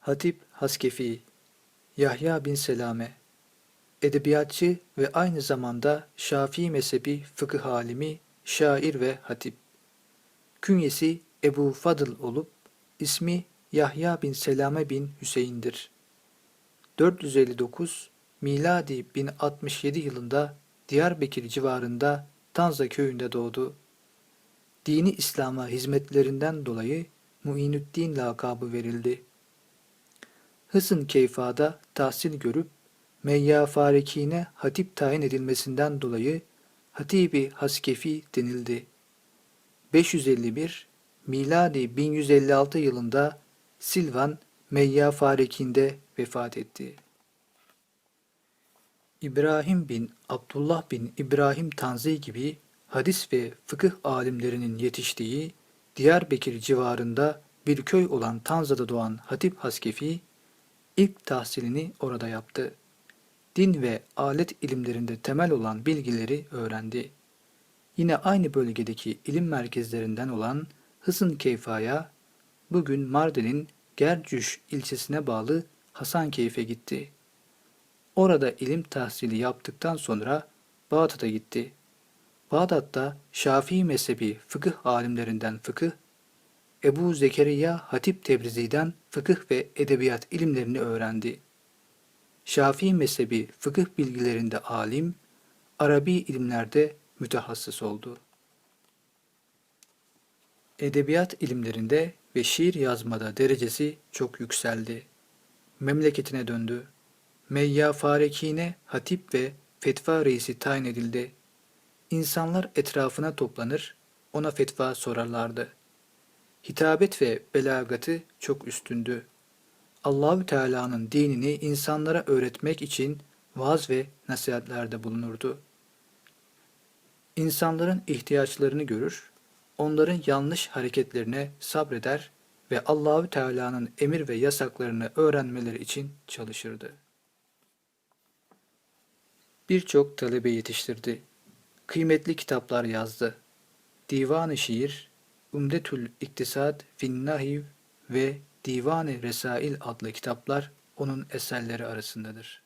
Hatip Haskefi Yahya bin Selame Edebiyatçı ve aynı zamanda Şafii mezhebi fıkıh alimi, şair ve hatip. Künyesi Ebu Fadıl olup ismi Yahya bin Selame bin Hüseyin'dir. 459 miladi 1067 yılında Diyarbakır civarında Tanza köyünde doğdu. Dini İslam'a hizmetlerinden dolayı Muinüddin lakabı verildi. Hısın Keyfa'da tahsil görüp Meyya Farikine hatip tayin edilmesinden dolayı Hatibi Haskefi denildi. 551 miladi 1156 yılında Silvan Meyya Farikinde vefat etti. İbrahim bin Abdullah bin İbrahim Tanzi gibi hadis ve fıkıh alimlerinin yetiştiği Diyarbakır civarında bir köy olan Tanza'da doğan Hatip Haskefi ilk tahsilini orada yaptı. Din ve alet ilimlerinde temel olan bilgileri öğrendi. Yine aynı bölgedeki ilim merkezlerinden olan Hısın Keyfa'ya bugün Mardin'in Gercüş ilçesine bağlı Hasankeyf'e gitti. Orada ilim tahsili yaptıktan sonra Bağdat'a gitti. Bağdat'ta Şafii mezhebi fıkıh alimlerinden fıkıh, Ebu Zekeriya Hatip Tebrizi'den fıkıh ve edebiyat ilimlerini öğrendi. Şafii mezhebi fıkıh bilgilerinde alim, Arabi ilimlerde mütehassıs oldu. Edebiyat ilimlerinde ve şiir yazmada derecesi çok yükseldi. Memleketine döndü. Meyya Farekine hatip ve fetva reisi tayin edildi. İnsanlar etrafına toplanır, ona fetva sorarlardı. Hitabet ve belagatı çok üstündü. Allahü Teala'nın dinini insanlara öğretmek için vaaz ve nasihatlerde bulunurdu. İnsanların ihtiyaçlarını görür, onların yanlış hareketlerine sabreder ve Allahü Teala'nın emir ve yasaklarını öğrenmeleri için çalışırdı. Birçok talebe yetiştirdi. Kıymetli kitaplar yazdı. Divan-ı Şiir, Umdetül İktisad fin Nahiv ve Divan-ı Resail adlı kitaplar onun eserleri arasındadır.